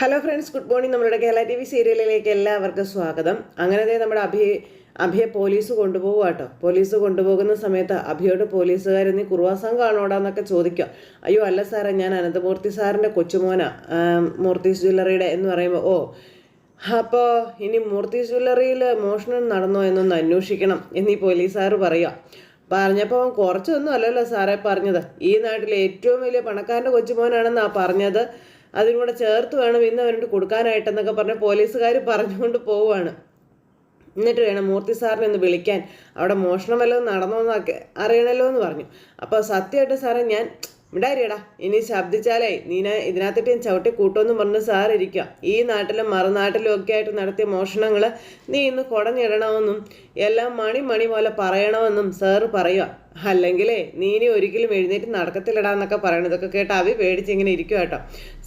Hello friends good morning നമ്മുടെ Kerala T V സീരിയലിലേക്ക് എല്ലാവർക്കും സ്വാഗതം. അങ്ങനെ നമ്മുടെ അഭി അഭിയെ പോലീസ് കൊണ്ടുപോകുക കേട്ടോ. പോലീസ് കൊണ്ടുപോകുന്ന സമയത്ത് അഭിയോട് പോലീസുകാർ നീ കുറുവാസം കാണോടാന്നൊക്കെ ചോദിക്കുക. അയ്യോ അല്ല സാറേ ഞാൻ അനന്തമൂർത്തി സാറിന്റെ കൊച്ചുമോന. മൂർത്തീസ് ജ്വല്ലറിയുടെ എന്ന് പറയുമ്പോൾ ഓ അപ്പോൾ ഇനി മൂർത്തീസ് ജ്വല്ലറിയിൽ മോഷണം നടന്നോ എന്നൊന്ന് അന്വേഷിക്കണം എന്നീ പോലീസുകാർ പറയുക. പറഞ്ഞപ്പോൾ കുറച്ചൊന്നും അല്ലല്ലോ സാറേ പറഞ്ഞത്. ഈ നാട്ടിലെ ഏറ്റവും വലിയ പണക്കാരന്റെ കൊച്ചുമോനാണെന്നാണ് പറഞ്ഞത്. അതിനും കൂടെ ചേർത്ത് വേണം ഇന്ന് അവരോട് കൊടുക്കാനായിട്ടെന്നൊക്കെ പറഞ്ഞ് പോലീസുകാർ പറഞ്ഞുകൊണ്ട് പോവുകയാണ്. എന്നിട്ട് വേണം മൂർത്തി സാറിനെ ഒന്ന് വിളിക്കാൻ. അവിടെ മോഷണം വല്ലതും നടന്നോന്നൊക്കെ അറിയണല്ലോ എന്ന് പറഞ്ഞു. അപ്പോൾ സത്യമായിട്ട് സാറേ ഞാൻ ഇടാരിയടാ ഇനി ശബ്ദിച്ചാലേ നീന ഇതിനകത്തിട്ട് ഞാൻ ചവിട്ടി കൂട്ടുമെന്ന് പറഞ്ഞ് സാർ ഇരിക്കുക ഈ നാട്ടിലും മറുനാട്ടിലും ഒക്കെ ആയിട്ട് നടത്തിയ മോഷണങ്ങൾ നീ ഇന്ന് കുടഞ്ഞിടണമെന്നും എല്ലാം മണി മണി പോലെ പറയണമെന്നും സാറ് പറയുക അല്ലെങ്കിലേ നീ ഇനി ഒരിക്കലും എഴുന്നേറ്റ് നടക്കത്തില്ലടാന്നൊക്കെ പറയണം. ഇതൊക്കെ കേട്ട് അഭി പേടിച്ച് ഇങ്ങനെ ഇരിക്കുക കേട്ടോ.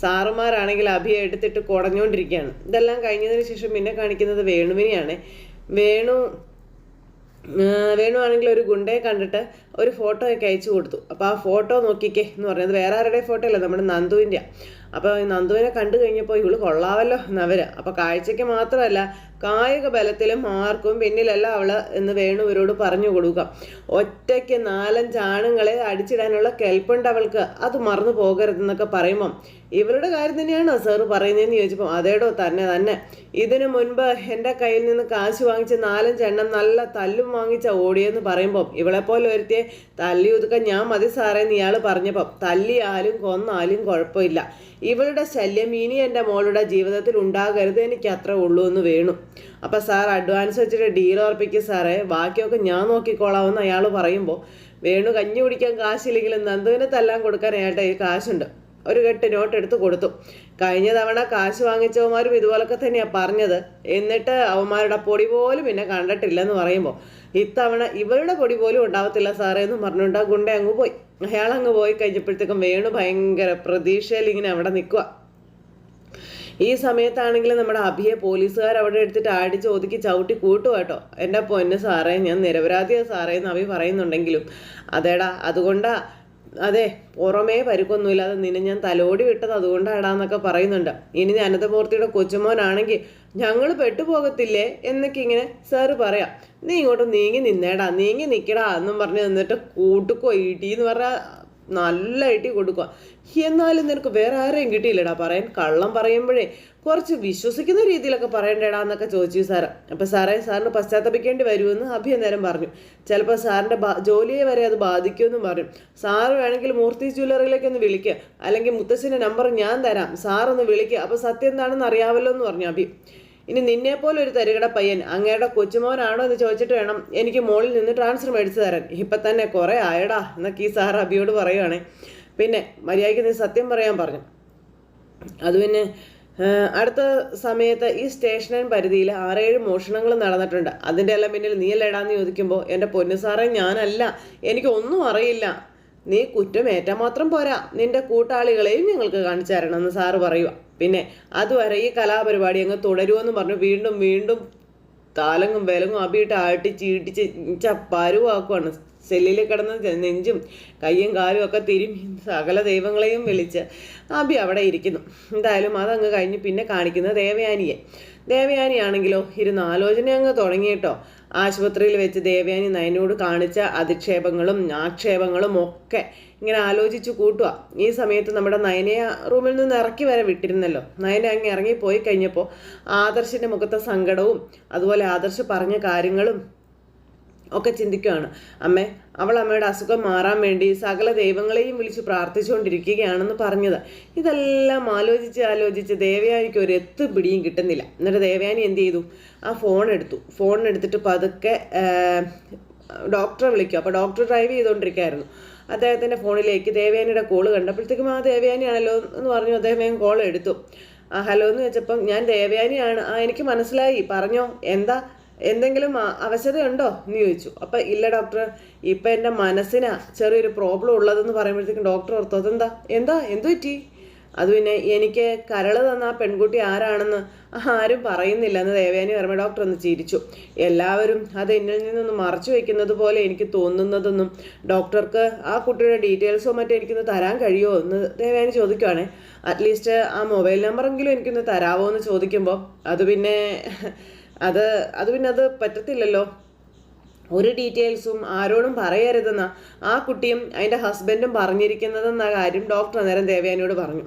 സാറുമാരാണെങ്കിൽ അഭിയെ എടുത്തിട്ട് കുടഞ്ഞുകൊണ്ടിരിക്കുകയാണ് ഇതെല്ലാം കഴിഞ്ഞതിന് ശേഷം പിന്നെ കാണിക്കുന്നത് വേണുവിനെയാണ്. വേണു വേണു ആണെങ്കിൽ ഒരു ഗുണ്ടയെ കണ്ടിട്ട് ഒരു ഫോട്ടോ ഒക്കെ അയച്ചു കൊടുത്തു. അപ്പോൾ ആ ഫോട്ടോ നോക്കിക്കേ എന്ന് പറഞ്ഞത് വേറെ ആരുടെ ഫോട്ടോ അല്ല നമ്മുടെ നന്ദുവിന്റെ അപ്പോൾ നന്ദുവിനെ കണ്ടു കഴിഞ്ഞപ്പോൾ ഇവൾ കൊള്ളാവല്ലോ എന്നവര്. അപ്പോൾ കാഴ്ചയ്ക്ക് മാത്രമല്ല കായിക ബലത്തിലും ആർക്കും പിന്നിലല്ല അവൾ എന്ന് വേണു ഇവരോട് പറഞ്ഞു കൊടുക്കുക. ഒറ്റയ്ക്ക് നാലഞ്ച് ആണുങ്ങളെ അടിച്ചിടാനുള്ള കെൽപ്പുണ്ട് അവൾക്ക്. അത് മറന്നു പോകരുതെന്നൊക്കെ പറയുമ്പം ഇവരുടെ കാര്യം തന്നെയാണോ സാറ് പറയുന്നതെന്ന് ചോദിച്ചപ്പോൾ അതേടോ തന്നെ തന്നെ. ഇതിനു മുൻപ് എന്റെ കയ്യിൽ നിന്ന് കാശ് വാങ്ങിച്ച് നാലഞ്ചെണ്ണം നല്ല തല്ലും വാങ്ങിച്ച ഓടിയെന്ന് പറയുമ്പോൾ ഇവളെപ്പോലെ ഒരുത്തിയെ തല്ലി ഒതുക്കാൻ ഞാൻ മതി സാറേന്ന് ഇയാൾ പറഞ്ഞപ്പം തല്ലിയാലും കൊന്നാലും കുഴപ്പമില്ല. ഇവളുടെ ശല്യം ഇനി എന്റെ മോളുടെ ജീവിതത്തിൽ ഉണ്ടാകരുത് എനിക്ക് അത്ര ഉള്ളൂ എന്ന് വേണു. അപ്പം സാർ അഡ്വാൻസ് വെച്ചിട്ട് ഡീൽ ഉറപ്പിക്കും സാറേ. ബാക്കിയൊക്കെ ഞാൻ നോക്കിക്കോളാമെന്ന് അയാൾ പറയുമ്പോൾ വേണു കഞ്ഞി കുടിക്കാൻ കാശില്ലെങ്കിലും നന്ദുവിനെ തല്ലാൻ കൊടുക്കാൻ അയാളുടെ ഈ കാശുണ്ട്. ഒരു കെട്ട് നോട്ട് എടുത്ത് കൊടുത്തു. കഴിഞ്ഞ തവണ കാശ് വാങ്ങിച്ചവന്മാരും ഇതുപോലൊക്കെ തന്നെയാണ് പറഞ്ഞത്. എന്നിട്ട് അവന്മാരുടെ പൊടി പോലും പിന്നെ കണ്ടിട്ടില്ലെന്ന് പറയുമ്പോൾ ഇത്തവണ ഇവരുടെ പൊടി പോലും ഉണ്ടാവത്തില്ല സാറേ എന്ന് പറഞ്ഞുകൊണ്ട് ആ ഗുണ്ട അങ്ങ് പോയി. അയാൾ അങ്ങ് പോയി കഴിഞ്ഞപ്പോഴത്തേക്കും വേണു ഭയങ്കര പ്രതീക്ഷയിൽ ഇങ്ങനെ അവിടെ നിൽക്കുക ഈ സമയത്താണെങ്കിൽ നമ്മുടെ അഭിയെ പോലീസുകാർ അവിടെ എടുത്തിട്ട് ആടിച്ച് ഒതുക്കി ചവിട്ടി കൂട്ടുക കേട്ടോ. എന്റെ പൊന്ന് സാറേ ഞാൻ നിരപരാധിയാ സാറേ എന്ന് അഭി പറയുന്നുണ്ടെങ്കിലും. അതേടാ അതുകൊണ്ടാ അതെ പുറമേ പരുക്കൊന്നുമില്ലാതെ നിന്നെ ഞാൻ തലോടി വിട്ടത് അതുകൊണ്ടാടാന്നൊക്കെ പറയുന്നുണ്ട്. ഇനി അനന്തമൂർത്തിയുടെ കൊച്ചുമോനാണെങ്കിൽ ഞങ്ങൾ പെട്ടുപോകത്തില്ലേ എന്നൊക്കെ ഇങ്ങനെ സാറ് പറയാം. നീ ഇങ്ങോട്ട് നീങ്ങി നിന്നേടാ നീങ്ങി നിൽക്കടാ എന്നും പറഞ്ഞ് നിന്നിട്ട് കൂട്ടുക്കോ ഇടി എന്ന് പറഞ്ഞാൽ നല്ല ഇടി കൊടുക്കുക. എന്നാലും നിനക്ക് വേറെ ആരെയും കിട്ടിയില്ലടാ പറയാൻ. കള്ളം പറയുമ്പോഴേ കുറച്ച് വിശ്വസിക്കുന്ന രീതിയിലൊക്കെ പറയണ്ടേടാ എന്നൊക്കെ ചോദിച്ചു സാറ് അപ്പം സാറേ സാറിന് പശ്ചാത്തപിക്കേണ്ടി വരുമെന്ന് അഭിയനേരം പറഞ്ഞു. ചിലപ്പോൾ സാറിന്റെ ജോലിയെ വരെ അത് ബാധിക്കുമെന്നും പറഞ്ഞു. സാറ് വേണമെങ്കിൽ മൂർത്തി ജ്വല്ലറിയിലേക്ക് ഒന്ന് വിളിക്കുക അല്ലെങ്കിൽ മുത്തശ്ശിന്റെ നമ്പർ ഞാൻ തരാം. സാറൊന്ന് വിളിക്കുക അപ്പോൾ സത്യം എന്താണെന്ന് അറിയാമല്ലോ എന്ന് പറഞ്ഞു അഭി. ഇനി നിന്നെ പോലെ ഒരു തരികട പയ്യൻ അങ്ങയുടെ കൊച്ചുമോനാണോ എന്ന് ചോദിച്ചിട്ട് വേണം എനിക്ക് മോളിൽ നിന്ന് ട്രാൻസ്ഫർ മേടിച്ചു തരാൻ. ഇപ്പം തന്നെ കുറേ ആയടാ എന്നൊക്കെ ഈ സാർ അബിയോട് പറയുവാണേ. പിന്നെ മര്യാദയ്ക്ക് നീ സത്യം പറയാൻ പറഞ്ഞു. അത് പിന്നെ അടുത്ത സമയത്ത് ഈ സ്റ്റേഷനൻ പരിധിയിൽ ആറേഴ് മോഷണങ്ങൾ നടന്നിട്ടുണ്ട്. അതിന്റെ എല്ലാം പിന്നിൽ നീ ചോദിക്കുമ്പോൾ എന്റെ പൊന്നു സാറേ ഞാനല്ല. എനിക്കൊന്നും അറിയില്ല. നീ കുറ്റമേറ്റാൽ മാത്രം പോരാ. നിന്റെ കൂട്ടാളികളെയും ഞങ്ങൾക്ക് കാണിച്ചു തരണമെന്ന് സാറ് പറയുക പിന്നെ അതുവരെ ഈ കലാപരിപാടി അങ്ങ് തുടരുമെന്ന് പറഞ്ഞു വീണ്ടും വീണ്ടും താലങ്ങും വിലങ്ങും അബിയിട്ട് ആട്ടിച്ച് ഇടിച്ച് ചപ്പാരുവാക്കുവാണ് സെല്ലിൽ കിടന്ന് നെഞ്ചും കയ്യും കാലും ഒക്കെ തിരുമി സകല ദൈവങ്ങളെയും വിളിച്ച് അബി അവിടെ ഇരിക്കുന്നു. എന്തായാലും അതങ്ങ് കഴിഞ്ഞ് പിന്നെ കാണിക്കുന്നത് ദേവയാനിയെ. ദേവയാനിയാണെങ്കിലോ ഇരുന്ന് ആലോചന അങ്ങ് തുടങ്ങിയിട്ടോ ആശുപത്രിയിൽ വെച്ച് ദേവയാനി നയനോട് കാണിച്ച അധിക്ഷേപങ്ങളും ആക്ഷേപങ്ങളും ഒക്കെ ഇങ്ങനെ ആലോചിച്ച് കൂട്ടുക ഈ സമയത്ത് നമ്മുടെ നയനയെ റൂമിൽ നിന്ന് ഇറക്കി വരെ വിട്ടിരുന്നല്ലോ. നയന അങ്ങ് ഇറങ്ങിപ്പോയി കഴിഞ്ഞപ്പോൾ ആദർശിന്റെ മുഖത്തെ സങ്കടവും അതുപോലെ ആദർശ് പറഞ്ഞ കാര്യങ്ങളും ഒക്കെ ചിന്തിക്കുകയാണ് അമ്മേ അവൾ അമ്മയുടെ അസുഖം മാറാൻ വേണ്ടി സകല ദൈവങ്ങളെയും വിളിച്ച് പ്രാർത്ഥിച്ചുകൊണ്ടിരിക്കുകയാണെന്ന് പറഞ്ഞത്. ഇതെല്ലാം ആലോചിച്ച് ആലോചിച്ച് ദേവയാനിക്ക് ഒരു എത്ത് പിടിയും കിട്ടുന്നില്ല. എന്നിട്ട് ദേവയാനി എന്ത് ചെയ്തു? ആ ഫോൺ എടുത്തു. ഫോൺ എടുത്തിട്ട് പതുക്കെ ഡോക്ടറെ വിളിക്കും. അപ്പോൾ ഡോക്ടർ ഡ്രൈവ് ചെയ്തുകൊണ്ടിരിക്കുകയായിരുന്നു. അദ്ദേഹത്തിന്റെ ഫോണിലേക്ക് ദേവയാനിയുടെ കോൾ കണ്ടപ്പോഴത്തേക്കും ആ ദേവയാനിയാണല്ലോ എന്ന് പറഞ്ഞു. അദ്ദേഹം വേഗം കോൾ എടുത്തു. ആ ഹലോ എന്ന് വെച്ചപ്പം ഞാൻ ദേവയാനിയാണ്. ആ എനിക്ക് മനസ്സിലായി. പറഞ്ഞോ. എന്താ? എന്തെങ്കിലും അവശതയുണ്ടോ? എന്ന് ചോദിച്ചു. അപ്പം ഇല്ല ഡോക്ടർ ഇപ്പം എന്റെ മനസ്സിനാ ചെറിയൊരു പ്രോബ്ലം ഉള്ളതെന്ന് പറയുമ്പോഴത്തേക്കും ഡോക്ടർ ഓർത്തു അതെന്താ? എന്താ? എന്തു പറ്റി? അത് പിന്നെ എനിക്ക് കരൾ തന്ന ആ പെൺകുട്ടി ആരാണെന്ന് ആരും പറയുന്നില്ല. എന്ന് ദേവയാനി വർമ്മ ഡോക്ടർ ഒന്ന് ചിരിച്ചു. എല്ലാവരും അത് എന്നിൽ നിന്നൊന്ന് മറച്ചു വെക്കുന്നത് പോലെ എനിക്ക് തോന്നുന്നതെന്നും ഡോക്ടർക്ക് ആ കുട്ടിയുടെ ഡീറ്റെയിൽസോ മറ്റോ എനിക്കൊന്ന് തരാൻ കഴിയുമോ എന്ന് ദേവയാനി ചോദിക്കുവാണേ. അറ്റ്ലീസ്റ്റ് ആ മൊബൈൽ നമ്പറെങ്കിലും എനിക്കൊന്ന് തരാമോ എന്ന് ചോദിക്കുമ്പോൾ അത് പിന്നെ അത് അത് പിന്നെ അത് പറ്റത്തില്ലല്ലോ. ഒരു ഡീറ്റെയിൽസും ആരോടും പറയരുതെന്ന ആ കുട്ടിയും അതിന്റെ ഹസ്ബൻഡും പറഞ്ഞിരിക്കുന്നതെന്ന കാര്യം ഡോക്ടർ അന്നേരം ദേവയാനിയോട് പറഞ്ഞു.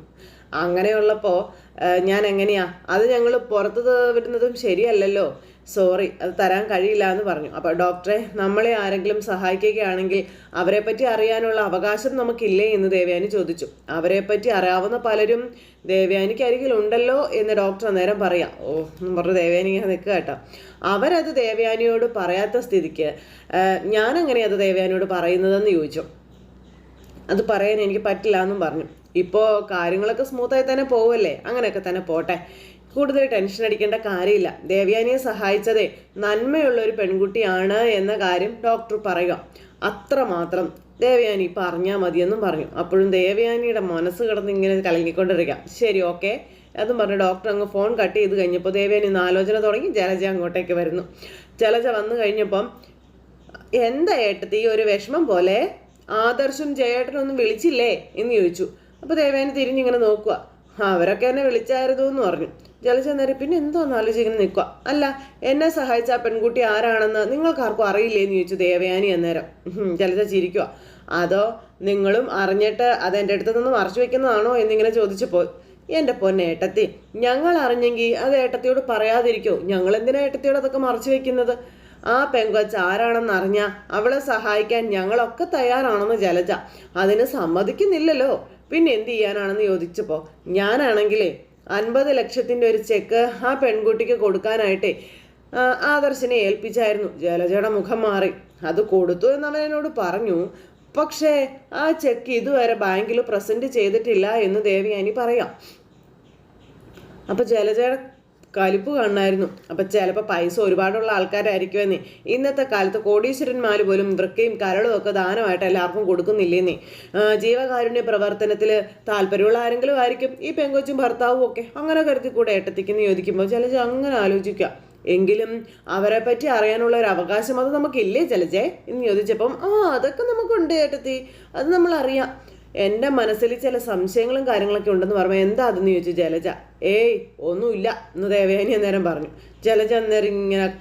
അങ്ങനെയുള്ളപ്പോൾ ഞാൻ എങ്ങനെയാ അത് ഞങ്ങൾ പുറത്ത് വിടുന്നതും ശരിയല്ലല്ലോ. സോറി അത് തരാൻ കഴിയില്ല എന്ന് പറഞ്ഞു. അപ്പോൾ ഡോക്ടറെ നമ്മളെ ആരെങ്കിലും സഹായിക്കുകയാണെങ്കിൽ അവരെ പറ്റി അറിയാനുള്ള അവകാശം നമുക്കില്ലേ എന്ന് ദേവയാനി ചോദിച്ചു. അവരെ പറ്റി അറിയാവുന്ന പലരും ദേവയാനിക്ക് അരികിലുണ്ടല്ലോ എന്ന് ഡോക്ടർ അന്നേരം പറയാം. ഓ എന്ന് പറഞ്ഞു ദേവയാനി ഇങ്ങനെ നിൽക്കുക കേട്ടോ. അവരത് ദേവയാനിയോട് പറയാത്ത സ്ഥിതിക്ക് ഞാൻ എങ്ങനെയാണ് അത് ദേവയാനിയോട് പറയുന്നതെന്ന് ചോദിച്ചു. അത് പറയാൻ എനിക്ക് പറ്റില്ല എന്നും പറഞ്ഞു. ഇപ്പോൾ കാര്യങ്ങളൊക്കെ സ്മൂത്തായി തന്നെ പോവല്ലേ? അങ്ങനെയൊക്കെ തന്നെ പോട്ടെ. കൂടുതൽ ടെൻഷൻ അടിക്കേണ്ട കാര്യമില്ല. ദേവ്യാനിയെ സഹായിച്ചതേ നന്മയുള്ള ഒരു പെൺകുട്ടിയാണ് എന്ന കാര്യം ഡോക്ടർ പറയുക. അത്രമാത്രം ദേവയാനി പറഞ്ഞാൽ മതിയെന്നും പറഞ്ഞു. അപ്പോഴും ദേവയാനിയുടെ മനസ്സ് കിടന്ന് ഇങ്ങനെ കലങ്ങിക്കൊണ്ടിരിക്കാം ശരി ഓക്കെ. അതും പറഞ്ഞു ഡോക്ടർ അങ്ങ് ഫോൺ കട്ട് ചെയ്ത് കഴിഞ്ഞപ്പോൾ ദേവയാനി ഇന്ന് ആലോചന തുടങ്ങി. ജലജ അങ്ങോട്ടേക്ക് വരുന്നു. ജലജ വന്നു കഴിഞ്ഞപ്പം എന്താ ഏട്ടത്തി ഒരു വിഷമം പോലെ? ആദർശും ജയേട്ടനൊന്നും വിളിച്ചില്ലേ? എന്ന് ചോദിച്ചു. അപ്പോൾ ദേവേനെ തിരിഞ്ഞിങ്ങനെ നോക്കുക. അവരൊക്കെ എന്നെ വിളിച്ചായിരുന്നു എന്ന് പറഞ്ഞു. ജലജ നേരം പിന്നെ എന്തോന്ന് ആലോചിക്കുന്ന നിൽക്കുക അല്ല എന്നെ സഹായിച്ച പെൺകുട്ടി ആരാണെന്ന് നിങ്ങൾക്കാർക്കും അറിയില്ലേ എന്ന് ചോദിച്ചു ദേവയാനി അന്നേരം. ജലജ ചിരിക്കുക അതോ നിങ്ങളും അറിഞ്ഞിട്ട് അത് അടുത്ത് നിന്ന് മറച്ചു വെക്കുന്നതാണോ എന്നിങ്ങനെ ചോദിച്ചപ്പോൾ എന്റെ പൊന്നേട്ടത്തി ഞങ്ങൾ അറിഞ്ഞെങ്കിൽ അത് ഏട്ടത്തിയോട് പറയാതിരിക്കോ? ഞങ്ങൾ എന്തിനാ ഏട്ടത്തിയോട് അതൊക്കെ മറച്ചു വെക്കുന്നത്? ആ പെങ്കൊച്ച് ആരാണെന്ന് അറിഞ്ഞ അവളെ സഹായിക്കാൻ ഞങ്ങളൊക്കെ തയ്യാറാണെന്ന് ജലജ. അതിന് സമ്മതിക്കുന്നില്ലല്ലോ. പിന്നെ എന്ത് ചെയ്യാനാണെന്ന് ചോദിച്ചപ്പോൾ ഞാനാണെങ്കിലേ അൻപത് ലക്ഷത്തിന്റെ ഒരു ചെക്ക് ആ പെൺകുട്ടിക്ക് കൊടുക്കാനായിട്ടേ ആദർശിനെ ഏൽപ്പിച്ചായിരുന്നു. ജലജയുടെ മുഖം മാറി. അത് കൊടുത്തു എന്നവൻ എന്നോട് പറഞ്ഞു പക്ഷേ ആ ചെക്ക് ഇതുവരെ ബാങ്കിൽ പ്രസന്റ് ചെയ്തിട്ടില്ല എന്ന് ദേവിയാനി പറയാം. അപ്പൊ ജലജയുടെ കലിപ്പ് കാണായിരുന്നു അപ്പം ചിലപ്പോൾ പൈസ ഒരുപാടുള്ള ആൾക്കാരായിരിക്കുമെന്നേ. ഇന്നത്തെ കാലത്ത് കോടീശ്വരന്മാർ പോലും വൃക്കയും കരളും ഒക്കെ ദാനമായിട്ട് എല്ലാവർക്കും കൊടുക്കുന്നില്ലേന്നേ. ജീവകാരുണ്യ പ്രവർത്തനത്തിൽ താല്പര്യമുള്ള ആരെങ്കിലും ആയിരിക്കും. ഈ പെങ്കൊച്ചും ഭർത്താവും ഒക്കെ അങ്ങനെ കരുതി കൂടെ ഏട്ടത്തിക്കുന്ന ചോദിക്കുമ്പോൾ ചില അങ്ങനെ ആലോചിക്കുക എങ്കിലും അവരെ പറ്റി അറിയാനുള്ള ഒരു അവകാശം അത് നമുക്കില്ലേ ചലജേ? എന്ന് ചോദിച്ചപ്പം ആ അതൊക്കെ നമുക്കുണ്ട് ഏട്ടത്തി. അത് നമ്മൾ അറിയാം എന്റെ മനസ്സിൽ ചില സംശയങ്ങളും കാര്യങ്ങളൊക്കെ ഉണ്ടെന്ന് പറയുമ്പോൾ എന്താ അതെന്ന് ചോദിച്ചു ജലജ ഏയ് ഒന്നുമില്ല. എന്ന് ദേവയാനി അന്നേരം പറഞ്ഞു. ജലജ അന്നേരം ഇങ്ങനെ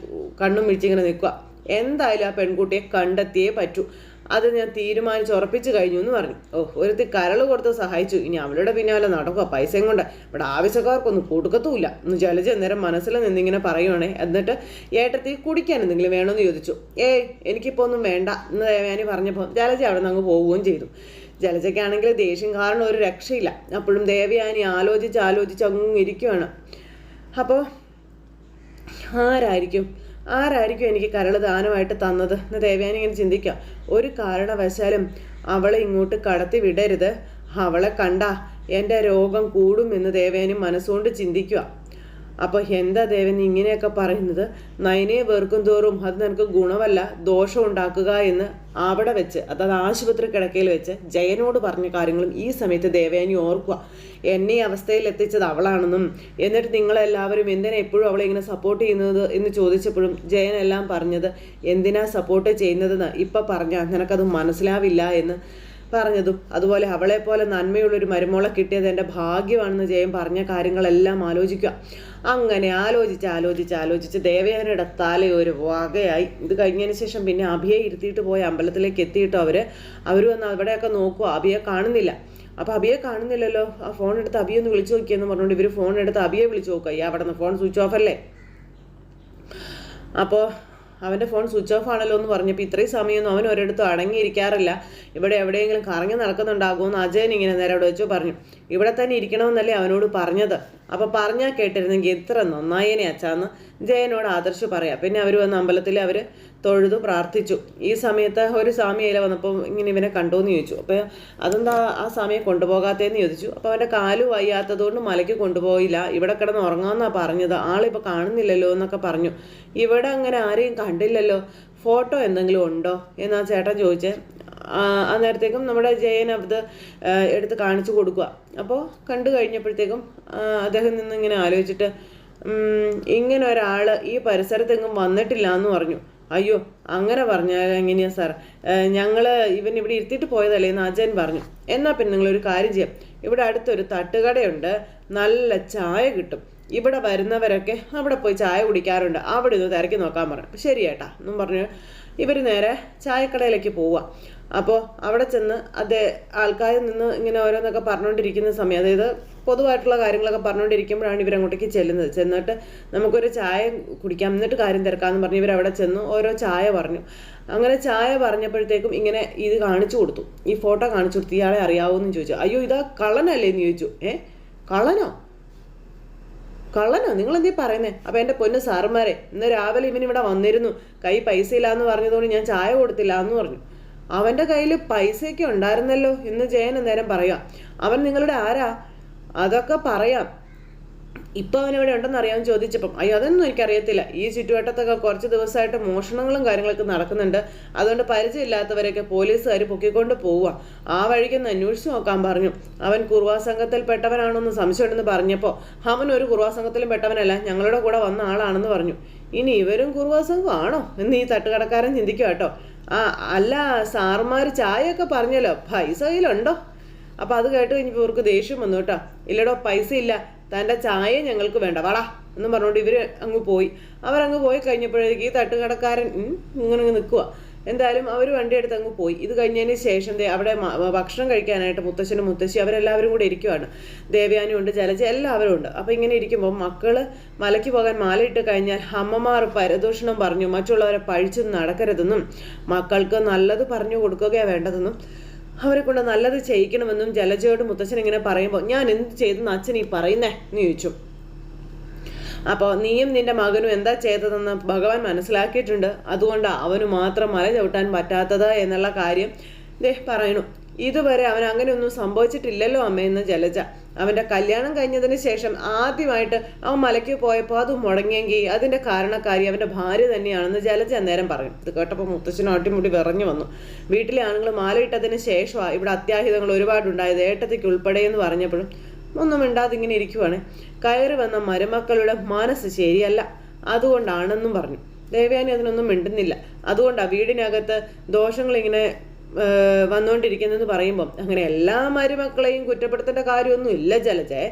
കണ്ണും മിഴിച്ചിങ്ങനെ നിൽക്കുക എന്തായാലും ആ പെൺകുട്ടിയെ കണ്ടെത്തിയേ പറ്റൂ. അത് ഞാൻ തീരുമാനിച്ച് ഉറപ്പിച്ചു കഴിഞ്ഞു എന്ന് പറഞ്ഞു. ഓ ഒരുത്തി കരൾ കൊടുത്ത് സഹായിച്ചു. ഇനി അവളുടെ പിന്നാലെ നടക്കുക പൈസയും കൊണ്ട്. ഇവിടെ ആവശ്യക്കാർക്കൊന്നും കൊടുക്കത്തുമില്ല. എന്ന് ജലജ അന്നേരം മനസ്സിൽ നിന്നിങ്ങനെ പറയുവാണേ. എന്നിട്ട് ഏട്ടത്തി കുടിക്കാൻ എന്തെങ്കിലും വേണമെന്ന് ചോദിച്ചു. ഏയ് എനിക്കിപ്പോൾ ഒന്നും വേണ്ട. എന്ന് ദേവയാനി പറഞ്ഞപ്പോൾ ജലജ അവിടെ നിന്ന് അങ്ങ് പോവുകയും ചെയ്തു. ജലജയ്ക്കാണെങ്കിൽ ദേഷ്യം കാരണം ഒരു രക്ഷയില്ല. അപ്പോഴും ദേവയാനി ആലോചിച്ച് ആലോചിച്ച് അങ്ങ് ഇരിക്കുവാണ്. അപ്പോൾ ആരായിരിക്കും? ആരായിരിക്കും എനിക്ക് കരൾ ദാനമായിട്ട് തന്നത്? എന്ന് ദേവയാനി ഇങ്ങനെ ചിന്തിക്കാം ഒരു കാരണവശാലും അവളെ ഇങ്ങോട്ട് കടത്തി വിടരുത്. അവളെ കണ്ട എന്റെ രോഗം കൂടും എന്ന് ദേവയാനി മനസ്സുകൊണ്ട് ചിന്തിക്കുക. അപ്പോൾ എന്താ ദേവൻ ഇങ്ങനെയൊക്കെ പറയുന്നത്? നയനെ വെറുക്കും തോറും അത് നിനക്ക് ഗുണമല്ല ദോഷം ഉണ്ടാക്കുക എന്ന് അവിടെ വെച്ച് അതായത് ആശുപത്രി കിടക്കയിൽ വെച്ച് ജയനോട് പറഞ്ഞ കാര്യങ്ങളും ഈ സമയത്ത് ദേവയാനി ഓർക്കുക. എന്നെ ഈ അവസ്ഥയിൽ എത്തിച്ചത് അവളാണെന്നും എന്നിട്ട് നിങ്ങളെല്ലാവരും എന്തിനാ എപ്പോഴും അവളെ ഇങ്ങനെ സപ്പോർട്ട് ചെയ്യുന്നത് എന്ന് ചോദിച്ചപ്പോഴും ജയനെല്ലാം പറഞ്ഞത് എന്തിനാ സപ്പോർട്ട് ചെയ്യുന്നതെന്ന് ഇപ്പം പറഞ്ഞാൽ നിനക്കത് മനസ്സിലാവില്ല എന്ന്. പറഞ്ഞതും അതുപോലെ അവളെ പോലെ നന്മയുള്ളൊരു മരുമോളെ കിട്ടിയത് എന്റെ ഭാഗ്യമാണെന്ന് ജയം പറഞ്ഞ കാര്യങ്ങളെല്ലാം ആലോചിക്കുക. അങ്ങനെ ആലോചിച്ച് ആലോചിച്ച് ആലോചിച്ച് ദേവയാനയുടെ തല ഒരു വകയായി. ഇത് കഴിഞ്ഞതിന് ശേഷം പിന്നെ അഭിയെ ഇരുത്തിയിട്ട് പോയ അമ്പലത്തിലേക്ക് എത്തിയിട്ടോ അവർ അവർ വന്ന് അവിടെയൊക്കെ നോക്കുക അഭിയെ കാണുന്നില്ല. അപ്പോൾ അഭിയെ കാണുന്നില്ലല്ലോ? ആ ഫോൺ എടുത്ത് അഭിയെ ഒന്ന് വിളിച്ചു നോക്കിയെന്ന് പറഞ്ഞുകൊണ്ട് ഇവർ ഫോൺ എടുത്ത് അഭിയെ വിളിച്ചു നോക്കുക. ഈ അവിടെ നിന്ന് ഫോൺ സ്വിച്ച് ഓഫ് അല്ലേ? അപ്പോൾ അവന്റെ ഫോൺ സ്വിച്ച് ഓഫ് ആണല്ലോ എന്ന് പറഞ്ഞപ്പോൾ ഇത്രയും സമയമൊന്നും അവൻ ഒരിടത്തും അടങ്ങിയിരിക്കാറില്ല. ഇവിടെ എവിടെയെങ്കിലും കറങ്ങി നടക്കുന്നുണ്ടാകുമെന്ന് അജയൻ ഇങ്ങനെ നേരെ അവിടെ വെച്ചോ പറഞ്ഞു. ഇവിടെ തന്നെ ഇരിക്കണമെന്നല്ലേ അവനോട് പറഞ്ഞത്. അപ്പോൾ പറഞ്ഞാൽ കേട്ടിരുന്നെങ്കിൽ എത്ര നന്നായേനെ അച്ചാന്ന് ജയനോട് ആദർശ് പറയാം. പിന്നെ അവർ വന്ന അമ്പലത്തിൽ അവർ തൊഴുതു പ്രാർത്ഥിച്ചു. ഈ സമയത്ത് ഒരു സ്വാമിയില വന്നപ്പോൾ ഇങ്ങനെ ഇവനെ കണ്ടു എന്ന് ചോദിച്ചു. അപ്പോൾ അതെന്താ ആ സ്വാമിയെ കൊണ്ടുപോകാത്തതെന്ന് ചോദിച്ചു. അപ്പോൾ അവന്റെ കാൽ വയ്യാത്തതുകൊണ്ട് മലയ്ക്ക് കൊണ്ടുപോയില്ല. ഇവിടെ കിടന്ന് ഉറങ്ങാമെന്നാണ് പറഞ്ഞത്. ആളിപ്പോൾ കാണുന്നില്ലല്ലോ എന്നൊക്കെ പറഞ്ഞു. ഇവിടെ അങ്ങനെ ആരെയും കണ്ടില്ലല്ലോ. ഫോട്ടോ എന്തെങ്കിലും ഉണ്ടോ എന്നാ ചേട്ടൻ ചോദിച്ചേ. അന്നേരത്തേക്കും നമ്മുടെ ജയൻ അത് എടുത്ത് കാണിച്ചു കൊടുക്കുക അപ്പോൾ കണ്ടു കഴിഞ്ഞപ്പോഴത്തേക്കും അദ്ദേഹം നിന്ന് ഇങ്ങനെ ആലോചിച്ചിട്ട് ഇങ്ങനെ ഒരാൾ ഈ പരിസരത്തെങ്ങും വന്നിട്ടില്ല എന്ന് പറഞ്ഞു. അയ്യോ അങ്ങനെ പറഞ്ഞാൽ എങ്ങനെയാ സാർ ഞങ്ങൾ ഇവൻ ഇവിടെ ഇരുത്തിയിട്ട് പോയതല്ലേ എന്ന് അജയൻ പറഞ്ഞു. എന്നാൽ പിന്നെ നിങ്ങളൊരു കാര്യം ചെയ്യാം. ഇവിടെ അടുത്തൊരു തട്ടുകടയുണ്ട്. നല്ല ചായ കിട്ടും. ഇവിടെ വരുന്നവരൊക്കെ അവിടെ പോയി ചായ കുടിക്കാറുണ്ട്. അവിടെ ഒന്ന് തിരക്കി നോക്കാൻ പറഞ്ഞു ശരി ഏട്ടാ എന്നും പറഞ്ഞു ഇവർ നേരെ ചായക്കടയിലേക്ക് പോവുക അപ്പോൾ അവിടെ ചെന്ന് അതേ ആൾക്കാരിൽ നിന്ന് ഇങ്ങനെ ഓരോന്നൊക്കെ പറഞ്ഞുകൊണ്ടിരിക്കുന്ന സമയം അതായത് പൊതുവായിട്ടുള്ള കാര്യങ്ങളൊക്കെ പറഞ്ഞുകൊണ്ടിരിക്കുമ്പോഴാണ് ഇവർ അങ്ങോട്ടേക്ക് ചെല്ലുന്നത്. ചെന്നിട്ട് നമുക്കൊരു ചായ കുടിക്കാം എന്നിട്ട് കാര്യം തിരക്കാമെന്ന് പറഞ്ഞ് അവിടെ ചെന്നു ഓരോ ചായ പറഞ്ഞു. അങ്ങനെ ചായ പറഞ്ഞപ്പോഴത്തേക്കും ഇങ്ങനെ ഇത് കാണിച്ചു കൊടുത്തു. ഈ ഫോട്ടോ കാണിച്ചു കൊടുത്തു ഇയാളെ അറിയാവൂന്ന് ചോദിച്ചു. അയ്യോ ഇതാ കള്ളനല്ലേ? എന്ന് ചോദിച്ചു. ഏ കള്ളനോ? കള്ളനോ? നിങ്ങൾ എന്തീ പറയുന്നേ? അപ്പൊ എന്റെ പൊന്ന് സാറുമാരെ ഇന്ന് രാവിലെ ഇവൻ ഇവിടെ വന്നിരുന്നു. കൈ പൈസ ഇല്ല എന്ന് പറഞ്ഞതുകൊണ്ട് ഞാൻ ചായ കൊടുത്തില്ല എന്ന് പറഞ്ഞു. അവന്റെ കയ്യിൽ പൈസയൊക്കെ ഉണ്ടായിരുന്നല്ലോ എന്ന് ജയൻ അന്നേരം പറയാം. അവൻ നിങ്ങളുടെ ആരാ? അതൊക്കെ പറയാം. ഇപ്പൊ അവൻ എവിടെ ഉണ്ടെന്ന് അറിയാൻ ചോദിച്ചപ്പം അയ്യോ അതൊന്നും എനിക്കറിയത്തില്ല. ഈ ചുറ്റുവട്ടത്തൊക്കെ കുറച്ച് ദിവസമായിട്ട് മോഷണങ്ങളും കാര്യങ്ങളൊക്കെ നടക്കുന്നുണ്ട്. അതുകൊണ്ട് പരിചയമില്ലാത്തവരെയൊക്കെ പോലീസുകാർ പൊക്കിക്കൊണ്ട് പോവുക ആ വഴിക്കൊന്ന് അന്വേഷിച്ച് നോക്കാൻ പറഞ്ഞു. അവൻ കുറുവാ സംഘത്തിൽ പെട്ടവനാണെന്ന് സംശയമുണ്ടെന്ന് പറഞ്ഞപ്പോൾ അവൻ ഒരു കുറുവാ സംഘത്തിലും പെട്ടവനല്ല ഞങ്ങളുടെ കൂടെ വന്ന ആളാണെന്ന് പറഞ്ഞു. ഇനി ഇവരും കുറുവാ സംഘം ആണോ എന്ന് ഈ തട്ടുകടക്കാരൻ ചിന്തിക്കുക കേട്ടോ. ആ അല്ല സാറുമാർ ചായയൊക്കെ പറഞ്ഞല്ലോ. പൈസ കയ്യിലുണ്ടോ? അപ്പൊ അത് കേട്ട് കഴിഞ്ഞപ്പോൾ ഇവർക്ക് ദേഷ്യം വന്നു കേട്ടോ. ഇല്ലടോ പൈസ ഇല്ല. തന്റെ ചായ ഞങ്ങൾക്ക് വേണ്ട. വാടാ എന്നും പറഞ്ഞുകൊണ്ട് ഇവർ അങ്ങ് പോയി. അവരങ്ങ് പോയി കഴിഞ്ഞപ്പോഴേക്ക് ഈ തട്ടുകടക്കാരൻ ഇങ്ങനെ നിൽക്കുക എന്തായാലും അവർ വണ്ടി എടുത്ത് അങ്ങ് പോയി. ഇത് കഴിഞ്ഞതിന് ശേഷം അവിടെ ഭക്ഷണം കഴിക്കാനായിട്ട് മുത്തശ്ശനും മുത്തശ്ശി അവരെല്ലാവരും കൂടെ ഇരിക്കുവാണ്. ദേവ്യാനും ഉണ്ട് ജലജ എല്ലാവരും ഉണ്ട്. അപ്പോൾ ഇങ്ങനെ ഇരിക്കുമ്പോൾ മക്കൾ മലയ്ക്ക് പോകാൻ മാലയിട്ട് കഴിഞ്ഞാൽ അമ്മമാർ പരദൂഷണം പറഞ്ഞു മറ്റുള്ളവരെ പഴിച്ചു നടക്കരുതെന്നും മക്കൾക്ക് നല്ലത് പറഞ്ഞു കൊടുക്കുകയാണ് വേണ്ടതെന്നും അവരെ കൊണ്ട് നല്ലത് ചെയ്യിക്കണമെന്നും ജലജയോട് മുത്തച്ഛൻ ഇങ്ങനെ പറയുമ്പോൾ ഞാൻ എന്ത് ചെയ്തെന്ന് അച്ഛൻ ഈ പറയുന്നേ? എന്ന് ചോദിച്ചു. അപ്പോൾ നീയും നിന്റെ മകനും എന്താ ചെയ്തതെന്ന് ഭഗവാൻ മനസ്സിലാക്കിയിട്ടുണ്ട്. അതുകൊണ്ട് അവന് മാത്രം മല ചവിട്ടാൻ പറ്റാത്തത് എന്നുള്ള കാര്യം ദേ പറയണു ഇതുവരെ അവൻ അങ്ങനെയൊന്നും സംഭവിച്ചിട്ടില്ലല്ലോ അമ്മയെന്ന് ജലജ. അവന്റെ കല്യാണം കഴിഞ്ഞതിന് ശേഷം ആദ്യമായിട്ട് അവൻ മലയ്ക്ക് പോയപ്പോൾ അത് മുടങ്ങിയെങ്കിൽ അതിന്റെ കാരണക്കാരി അവന്റെ ഭാര്യ തന്നെയാണെന്ന് ജലജ അന്നേരം പറയും. ഇത് കേട്ടപ്പോൾ മുത്തച്ഛനും അട്ടിമുടി വിറഞ്ഞു വന്നു. വീട്ടിലെ ആണുങ്ങൾ മാലയിട്ടതിന് ശേഷമാണ് ഇവിടെ അത്യാഹിതങ്ങൾ ഒരുപാടുണ്ടായത് ഏട്ടത്തിക്ക് ഉൾപ്പെടെ എന്ന് പറഞ്ഞപ്പോഴും ഒന്നും മിണ്ടാതെ ഇങ്ങനെ ഇരിക്കുവാണ്. കയറി വന്ന മരുമക്കളുടെ മനസ്സ് ശരിയല്ല. അതുകൊണ്ടാണെന്നും പറഞ്ഞു. ദേവയാനി അതിനൊന്നും മിണ്ടുന്നില്ല. അതുകൊണ്ടാണ് വീടിനകത്ത് ദോഷങ്ങൾ ഇങ്ങനെ ഏർ, വന്നുകൊണ്ടിരിക്കുന്നെന്ന് പറയുമ്പം അങ്ങനെ എല്ലാ മരുമക്കളെയും കുറ്റപ്പെടുത്തേണ്ട കാര്യമൊന്നും ഇല്ല ജലജെ.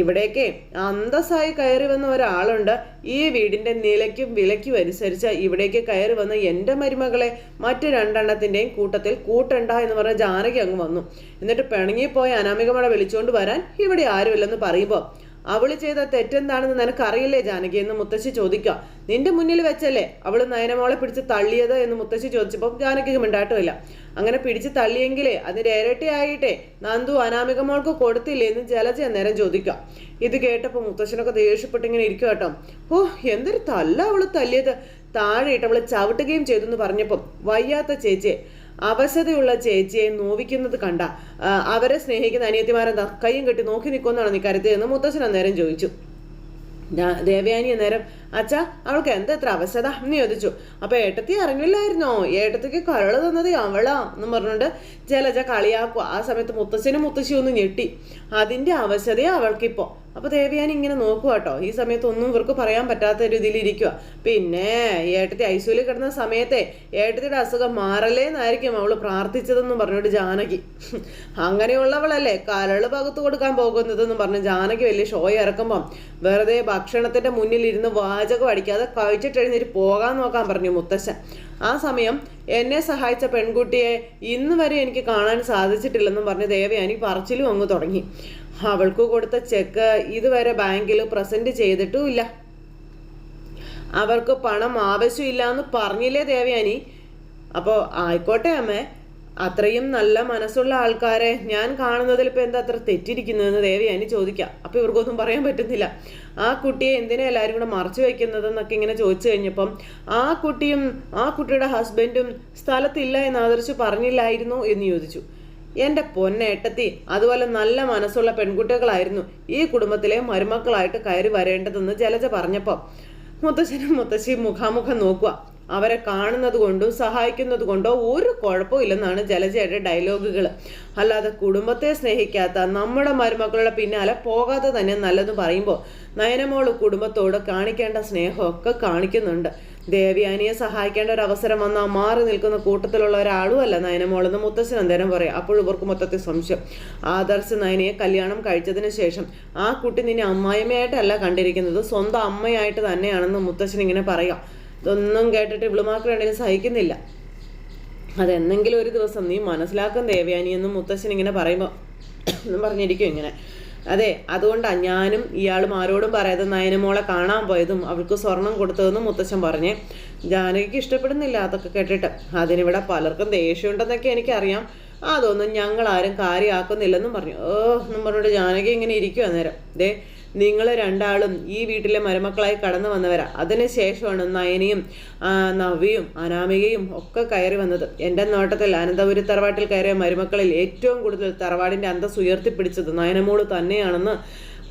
ഇവിടേക്ക് അന്തസ്സായി കയറി വന്ന ഒരാളുണ്ട്. ഈ വീടിന്റെ നിലയ്ക്കും വിലയ്ക്കും അനുസരിച്ച് ഇവിടേക്ക് കയറി വന്ന എന്റെ മരുമകളെ മറ്റു രണ്ടെണ്ണത്തിന്റെയും കൂട്ടത്തിൽ കൂട്ടണ്ട എന്ന് പറഞ്ഞ ജാനകി അങ്ങ് വന്നു. എന്നിട്ട് പിണങ്ങിപ്പോയ അനാമികമഴ വിളിച്ചുകൊണ്ട് വരാൻ ഇവിടെ ആരുമില്ലെന്ന് പറയുമ്പോൾ അവൾ ചെയ്ത തെറ്റെന്താണെന്ന് നിനക്കറിയില്ലേ ജാനകി? എന്ന് മുത്തശ്ശി ചോദിക്കുക. നിന്റെ മുന്നിൽ വെച്ചല്ലേ അവൾ നയനമോളെ പിടിച്ച് തള്ളിയത് എന്ന് മുത്തശ്ശി ചോദിച്ചപ്പോൾ ജാനകിക്ക് മിണ്ടാട്ടുമില്ല. അങ്ങനെ പിടിച്ച് തള്ളിയെങ്കിലേ അതിന്റെ ഇരട്ടിയായിട്ടേ നന്ദു അനാമികമോൾക്ക് കൊടുത്തില്ലേ എന്ന് ജലജ നേരം ചോദിക്കുക. ഇത് കേട്ടപ്പോൾ മുത്തശ്ശനൊക്കെ ദേഷ്യപ്പെട്ടിങ്ങനെ ഇരിക്കും കേട്ടോ. ഓ എന്തൊരു തല്ല അവൾ തല്ലിയത്. താഴെയിട്ട് അവൾ ചവിട്ടുകയും ചെയ്തു എന്ന് പറഞ്ഞപ്പോൾ വയ്യാത്ത ചേച്ചിയെ അവശതയുള്ള ചേച്ചിയെ നോവിക്കുന്നത് കണ്ട അവരെ സ്നേഹിക്കുന്ന അനിയത്തിമാരെന്താ കയ്യും കെട്ടി നോക്കി നിൽക്കുമെന്നാണ് നീ കരുതിയത് എന്ന് മുത്തശ്ശൻ അന്നേരം ചോദിച്ചു. ദേവയാനി അന്നേരം അച്ഛാ അവൾക്ക് എന്താ എത്ര അവശത? എന്ന് ചോദിച്ചു. അപ്പൊ ഏട്ടത്തി അറിഞ്ഞില്ലായിരുന്നോ? ഏട്ടത്തിക്ക് കരൾ തന്നത് അവളാ എന്ന് പറഞ്ഞുകൊണ്ട് ജലജ കളിയാക്കുക ആ സമയത്ത് മുത്തശ്ശനും മുത്തശ്ശിയും ഒന്ന് ഞെട്ടി. അതിന്റെ അവശതയെ അവൾക്കിപ്പോ. അപ്പോൾ ദേവിയാൻ ഇങ്ങനെ നോക്കുക കേട്ടോ ഈ സമയത്ത് ഒന്നും ഇവർക്ക് പറയാൻ പറ്റാത്ത ഒരു ഇതിലിരിക്കുക പിന്നെ ഏട്ടത്തി ഐശ്വര്യ കിടന്ന സമയത്തെ ഏട്ടത്തിയുടെ അസുഖം മാറലേന്നായിരിക്കും അവൾ പ്രാർത്ഥിച്ചതെന്നും പറഞ്ഞോട്ട് ജാനകി. അങ്ങനെയുള്ളവളല്ലേ കരൾ ഭാഗത്ത് കൊടുക്കാൻ പോകുന്നതെന്ന് പറഞ്ഞ് ജാനകി വലിയ ഷോ ഇറക്കുമ്പം വെറുതെ ഭക്ഷണത്തിന്റെ മുന്നിൽ ഇരുന്ന് വാചകം അടിക്കാതെ കഴിച്ചിട്ടെഴുന്നേറ്റ് പോകാൻ നോക്കാൻ പറഞ്ഞു മുത്തശ്ശൻ. ആ സമയം എന്നെ സഹായിച്ച പെൺകുട്ടിയെ ഇന്ന് വരെ എനിക്ക് കാണാൻ സാധിച്ചിട്ടില്ലെന്നും പറഞ്ഞ് ദേവയാനി പറച്ചിലും അങ്ങ് തുടങ്ങി. അവൾക്ക് കൊടുത്ത ചെക്ക് ഇതുവരെ ബാങ്കിൽ പ്രസന്റ് ചെയ്തിട്ടുമില്ല. അവർക്ക് പണം ആവശ്യമില്ല എന്ന് പറഞ്ഞില്ലേ ദേവയാനി അപ്പോൾ ആയിക്കോട്ടെ അമ്മേ. അത്രയും നല്ല മനസ്സുള്ള ആൾക്കാരെ ഞാൻ കാണുന്നതിൽ ഇപ്പം എന്താ അത്ര തെറ്റിരിക്കുന്നതെന്ന് ദേവയാനി ചോദിക്കാം. അപ്പോൾ ഇവർക്കൊന്നും പറയാൻ പറ്റുന്നില്ല. ആ കുട്ടിയെ എന്തിനാ എല്ലാവരും കൂടെ മറച്ചു വെക്കുന്നതെന്നൊക്കെ ഇങ്ങനെ ചോദിച്ചു കഴിഞ്ഞപ്പം ആ കുട്ടിയും ആ കുട്ടിയുടെ ഹസ്ബൻഡും സ്ഥലത്തില്ല എന്ന് ആദർശ് പറഞ്ഞില്ലായിരുന്നു എന്ന് ചോദിച്ചു. എന്റെ പൊന്നേട്ടത്തി അതുപോലെ നല്ല മനസ്സുള്ള പെൺകുട്ടികളായിരുന്നു ഈ കുടുംബത്തിലെ മരുമക്കളായിട്ട് കയറി വരേണ്ടതെന്ന് ജലജ പറഞ്ഞപ്പോൾ മുത്തശ്ശനും മുത്തശ്ശിയും മുഖാമുഖം നോക്കുക. അവരെ കാണുന്നത് കൊണ്ടും സഹായിക്കുന്നത് കൊണ്ടോ ഒരു കുഴപ്പമില്ലെന്നാണ് ജലജയുടെ ഡയലോഗുകൾ. അല്ലാതെ കുടുംബത്തെ സ്നേഹിക്കാത്ത നമ്മുടെ മരുമക്കളുടെ പിന്നാലെ പോകാതെ തന്നെ നല്ലതെന്ന് പറയുമ്പോൾ നയനമോൾ കുടുംബത്തോട് കാണിക്കേണ്ട സ്നേഹമൊക്കെ കാണിക്കുന്നുണ്ട്. ദേവ്യാനിയെ സഹായിക്കേണ്ട ഒരു അവസരം വന്നാൽ മാറി നിൽക്കുന്ന കൂട്ടത്തിലുള്ള ഒരാളും അല്ല നയനമോളെന്ന് മുത്തശ്ശൻ അന്തരം പറയാം. അപ്പോൾ ഇവർക്ക് മൊത്തത്തിൽ സംശയം. ആദർശ നയനയെ കല്യാണം കഴിച്ചതിന് ശേഷം ആ കുട്ടി നിന്നെ അമ്മായിമ്മയായിട്ടല്ല കണ്ടിരിക്കുന്നത് സ്വന്തം അമ്മയായിട്ട് തന്നെയാണെന്ന് മുത്തശ്ശൻ ഇങ്ങനെ പറയാം. ഇതൊന്നും കേട്ടിട്ട് ഇവളുമാർക്ക് രണ്ടിനും സഹിക്കുന്നില്ല. അതെന്നെങ്കിലും ഒരു ദിവസം നീ മനസ്സിലാക്കും ദേവയാനി എന്നും മുത്തശ്ശൻ ഇങ്ങനെ പറയുമ്പോൾ എന്നും പറഞ്ഞിരിക്കും ഇങ്ങനെ. അതെ അതുകൊണ്ടാണ് ഞാനും ഇയാളും ആരോടും പറയാതെ നയനമോളെ കാണാൻ പോയതും അവൾക്ക് സ്വർണം കൊടുത്തതെന്നും മുത്തശ്ശൻ പറഞ്ഞേ. ജാനകിക്ക് ഇഷ്ടപ്പെടുന്നില്ല അതൊക്കെ കേട്ടിട്ട്. അതിനിവിടെ പലർക്കും ദേഷ്യമുണ്ടെന്നൊക്കെ എനിക്കറിയാം. അതൊന്നും ഞങ്ങൾ ആരും കാര്യമാക്കുന്നില്ലെന്നും പറഞ്ഞു. ഓ എന്നും പറഞ്ഞിട്ട് ജാനകി ഇങ്ങനെ ഇരിക്കും അന്നേരം ദേ നിങ്ങൾ രണ്ടാളും ഈ വീട്ടിലെ മരുമക്കളായി കടന്നു വന്നവരാ. അതിനുശേഷമാണ് നയനിയും നവിയും നവ്യയും അനാമികയും ഒക്കെ കയറി വന്നത്. എന്റെ നോട്ടത്തിൽ അനന്തപുരി തറവാട്ടിൽ കയറിയ മരുമക്കളിൽ ഏറ്റവും കൂടുതൽ തറവാടിന്റെ അന്തസ് ഉയർത്തിപ്പിടിച്ചത് നയനമോൾ തന്നെയാണെന്ന്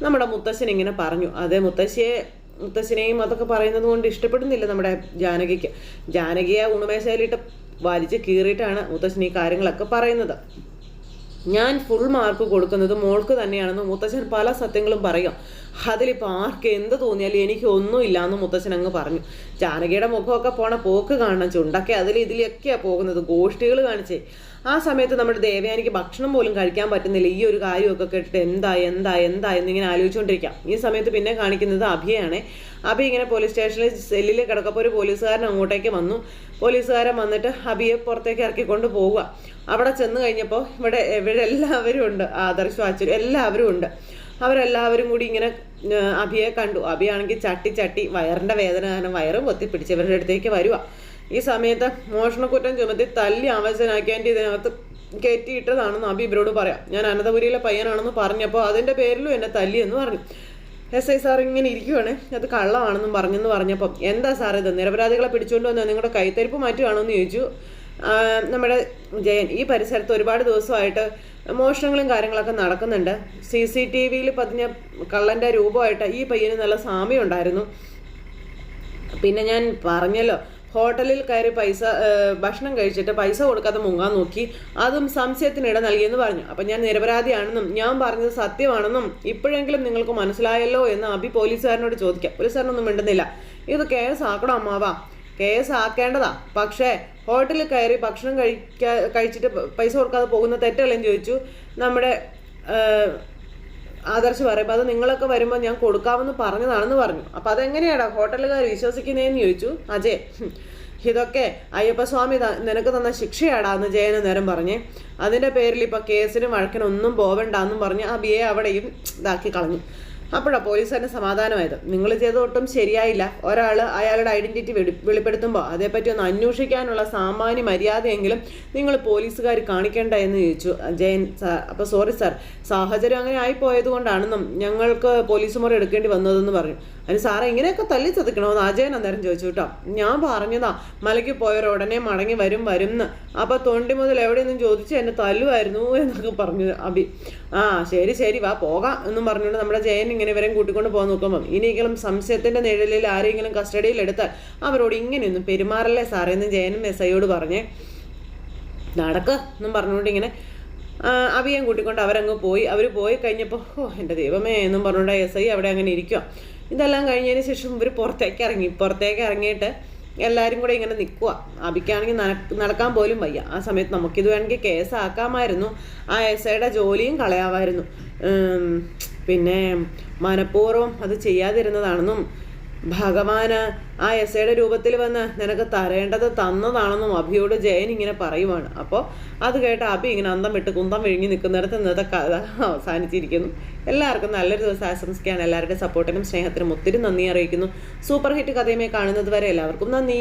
നമ്മുടെ മുത്തശ്ശൻ ഇങ്ങനെ പറഞ്ഞു. അതേ മുത്തശ്ശിയെ മുത്തശ്ശനെയും അതൊക്കെ പറയുന്നത് കൊണ്ട് ഇഷ്ടപ്പെടുന്നില്ല നമ്മുടെ ജാനകിക്ക്. ജാനകിയെ ഉണമേശയിലിട്ട് വലിച്ച് കീറിയിട്ടാണ് മുത്തശ്ശൻ ഈ കാര്യങ്ങളൊക്കെ പറയുന്നത്. ഞാൻ ഫുൾ മാർക്ക് കൊടുക്കുന്നത് മോൾക്ക് തന്നെയാണെന്ന് മുത്തശ്ശൻ പല സത്യങ്ങളും പറയും. അതിലിപ്പോൾ ആർക്ക് എന്ത് തോന്നിയാലും എനിക്ക് ഒന്നുമില്ല എന്ന് മുത്തച്ഛൻ അങ്ങ് പറഞ്ഞു. ജാനകിയുടെ മുഖമൊക്കെ പോണ പോക്ക് കാണണം ചുണ്ടൊക്കെ അതിൽ ഇതിലൊക്കെയാണ് പോകുന്നത് ഗോഷ്ഠികൾ കാണിച്ചേ. ആ സമയത്ത് നമ്മുടെ ദേവയാനിക്ക് ഭക്ഷണം പോലും കഴിക്കാൻ പറ്റുന്നില്ല. ഈ ഒരു കാര്യമൊക്കെ കേട്ടിട്ട് എന്താ എന്താ എന്താ എന്നിങ്ങനെ ആലോചിച്ചുകൊണ്ടിരിക്കാം. ഈ സമയത്ത് പിന്നെ കാണിക്കുന്നത് അഭിയാണ്. അഭി ഇങ്ങനെ പോലീസ് സ്റ്റേഷനിൽ സെല്ലിൽ കിടക്കപ്പോൾ ഒരു പോലീസുകാരൻ അങ്ങോട്ടേക്ക് വന്നു. പോലീസുകാരൻ വന്നിട്ട് അഭിയെ പുറത്തേക്ക് ഇറക്കിക്കൊണ്ട് പോവുക. അവിടെ ചെന്ന് കഴിഞ്ഞപ്പോൾ ഇവിടെ ഇവിടെ എല്ലാവരും ഉണ്ട്. ആദർശം എല്ലാവരും ഉണ്ട്. അവരെല്ലാവരും കൂടി ഇങ്ങനെ അഭിയെ കണ്ടു. അഭിയാണെങ്കിൽ ചട്ടി ചട്ടി വയറിന്റെ വേദന കാരണം വയറ് പൊത്തിപ്പിടിച്ച് ഇവരുടെ അടുത്തേക്ക് വരുക ഈ സമയത്ത് മോഷണക്കുറ്റം ചുമത്തി തല്ലി അവശനാക്കിയതിന്റെ ഇതിനകത്ത് കയറ്റിയിട്ടതാണെന്ന് അഭി ഇവരോട് പറയാം. ഞാൻ അനന്തപുരിയിലെ പയ്യനാണെന്ന് പറഞ്ഞപ്പോൾ അതിന്റെ പേരിലും എന്നെ തല്ലി എന്ന് പറഞ്ഞു. എസ് ഐ സാർ ഇങ്ങനെ ഇരിക്കുവാണ്? അത് കള്ളമാണെന്നും പറഞ്ഞെന്ന് പറഞ്ഞപ്പം എന്താ സാർ ഇത്? നിരപരാധികളെ പിടിച്ചുകൊണ്ട് വന്ന് നിങ്ങളുടെ കൈത്തരിപ്പ് മാറ്റുകയാണോ എന്ന് ചോദിച്ചു. നമ്മുടെ ജയൻ ഈ പരിസരത്ത് ഒരുപാട് ദിവസമായിട്ട് മോഷണങ്ങളും കാര്യങ്ങളൊക്കെ നടക്കുന്നുണ്ട്. സി സി ടി വിയിൽ പതിഞ്ഞ കള്ളന്റെ രൂപമായിട്ട് ഈ പയ്യന് നല്ല സാമ്യം ഉണ്ടായിരുന്നു. പിന്നെ ഞാൻ പറഞ്ഞല്ലോ ഹോട്ടലിൽ കയറി പൈസ ഭക്ഷണം കഴിച്ചിട്ട് പൈസ കൊടുക്കാതെ മുങ്ങാൻ നോക്കി അതും സംശയത്തിനിട നൽകിയെന്ന് പറഞ്ഞു. അപ്പം ഞാൻ നിരപരാധിയാണെന്നും ഞാൻ പറഞ്ഞത് സത്യമാണെന്നും ഇപ്പോഴെങ്കിലും നിങ്ങൾക്ക് മനസ്സിലായല്ലോ എന്ന് അഭി പോലീസുകാരനോട് ചോദിക്കാം. പോലീസുകാരനൊന്നും മിണ്ടുന്നില്ല. ഇത് കേസ് ആക്കണം അമ്മാവാ? കേസ് ആക്കേണ്ടതാ. പക്ഷേ ഹോട്ടലിൽ കയറി ഭക്ഷണം കഴിക്കാ കഴിച്ചിട്ട് പൈസ കൊടുക്കാതെ പോകുന്ന തെറ്റല്ലെന്ന് ചോദിച്ചു. നമ്മുടെ ആദർശ് പറയുമ്പോൾ അത് നിങ്ങളൊക്കെ വരുമ്പോൾ ഞാൻ കൊടുക്കാമെന്ന് പറഞ്ഞതാണെന്ന് പറഞ്ഞു. അപ്പം അതെങ്ങനെയാടാ? ഹോട്ടലുകാർ വിശ്വസിക്കുന്നതെന്ന് ചോദിച്ചു. അജയ് ഇതൊക്കെ അയ്യപ്പസ്വാമി സ്വാമി നിനക്ക് തന്ന ശിക്ഷയാടാ എന്ന് ജയന നേരം പറഞ്ഞ്. അതിന്റെ പേരിൽ ഇപ്പം കേസിനും വഴക്കിനും ഒന്നും പോവണ്ടെന്നും പറഞ്ഞ് ആ ബിയെ അവിടെയും ഇതാക്കി കളഞ്ഞു. അപ്പോഴാണ് പോലീസുകാരന് സമാധാനമായത്. നിങ്ങൾ ചെയ്ത ഒട്ടും ശരിയായില്ല. ഒരാൾ അയാളുടെ ഐഡന്റിറ്റി വെളി വെളിപ്പെടുത്തുമ്പോൾ അതേപ്പറ്റി ഒന്ന് അന്വേഷിക്കാനുള്ള സാമാന്യ മര്യാദയെങ്കിലും നിങ്ങൾ പോലീസുകാർ കാണിക്കേണ്ട എന്ന് ചോദിച്ചു. ജയൻ അപ്പോൾ സോറി സാർ സാഹചര്യം അങ്ങനെ ആയിപ്പോയത് കൊണ്ടാണെന്നും ഞങ്ങൾക്ക് പോലീസ് മുറി എടുക്കേണ്ടി വന്നതെന്ന് പറഞ്ഞു. അതിന് സാറേ ഇങ്ങനെയൊക്കെ തല്ലി ചതിക്കണമെന്ന് അജയൻ അന്നേരം ചോദിച്ചു കേട്ടോ. ഞാൻ പറഞ്ഞതാ മലയ്ക്ക് പോയവർ ഉടനെ മടങ്ങി വരും വരും എന്ന് അപ്പോൾ തൊണ്ടി മുതൽ എവിടെയെന്നും ചോദിച്ചു എന്നെ തല്ലുമായിരുന്നു എന്നൊക്കെ പറഞ്ഞു അബി ആ ശരി ശരി വാ പോകാം എന്നും പറഞ്ഞുകൊണ്ട് നമ്മുടെ ജയൻ ഇങ്ങനെ ഇവരെയും കൂട്ടിക്കൊണ്ട് പോകാൻ നോക്കുമ്പം ഇനിയെങ്കിലും സംശയത്തിന്റെ നിഴലിൽ ആരെങ്കിലും കസ്റ്റഡിയിൽ എടുത്താൽ അവരോട് ഇങ്ങനെയൊന്നും പെരുമാറല്ലേ സാറേ എന്ന് ജയനും എസ് ഐയോട് പറഞ്ഞേ. നടക്ക് എന്നും പറഞ്ഞുകൊണ്ട് ഇങ്ങനെ അവിയം കൂട്ടിക്കൊണ്ട് അവരങ്ങ് പോയി. അവർ പോയി കഴിഞ്ഞപ്പോൾ ഓ എന്റെ ദൈവമേ എന്നും പറഞ്ഞുകൊണ്ട് എസ് ഐ അവിടെ അങ്ങനെ ഇരിക്കുക ഇതെല്ലാം കഴിഞ്ഞതിന് ശേഷം ഇവർ പുറത്തേക്ക് ഇറങ്ങി. പുറത്തേക്ക് ഇറങ്ങിയിട്ട് എല്ലാവരും കൂടെ ഇങ്ങനെ നിൽക്കുക അബിക്കാണെങ്കിൽ നടക്കാൻ പോലും വയ്യ. ആ സമയത്ത് നമുക്കിത് വേണമെങ്കിൽ കേസാക്കാമായിരുന്നു. ആ എസ് ഐയുടെ ജോലിയും കളയാമായിരുന്നു. പിന്നെ മനഃപൂർവം അത് ചെയ്യാതിരുന്നതാണെന്നും ഭഗവാന് ആ എസയുടെ രൂപത്തിൽ വന്ന് നിനക്ക് തരേണ്ടത് തന്നതാണെന്നും അഭിയോട് ജയൻ ഇങ്ങനെ പറയുവാണ്. അപ്പോൾ അത് കേട്ട് അഭി ഇങ്ങനെ അന്തം വിട്ട് കുന്തം വിഴുങ്ങി നിൽക്കുന്നിടത്ത് ഇന്നത്തെ കഥ അവസാനിച്ചിരിക്കുന്നു. എല്ലാവർക്കും നല്ലൊരു ദിവസം ആശംസിക്കാൻ എല്ലാവരുടെയും സപ്പോർട്ടിനും സ്നേഹത്തിനും ഒത്തിരി നന്ദി അറിയിക്കുന്നു. സൂപ്പർ ഹിറ്റ് കഥയുമായി കാണുന്നത് വരെ എല്ലാവർക്കും നന്ദി.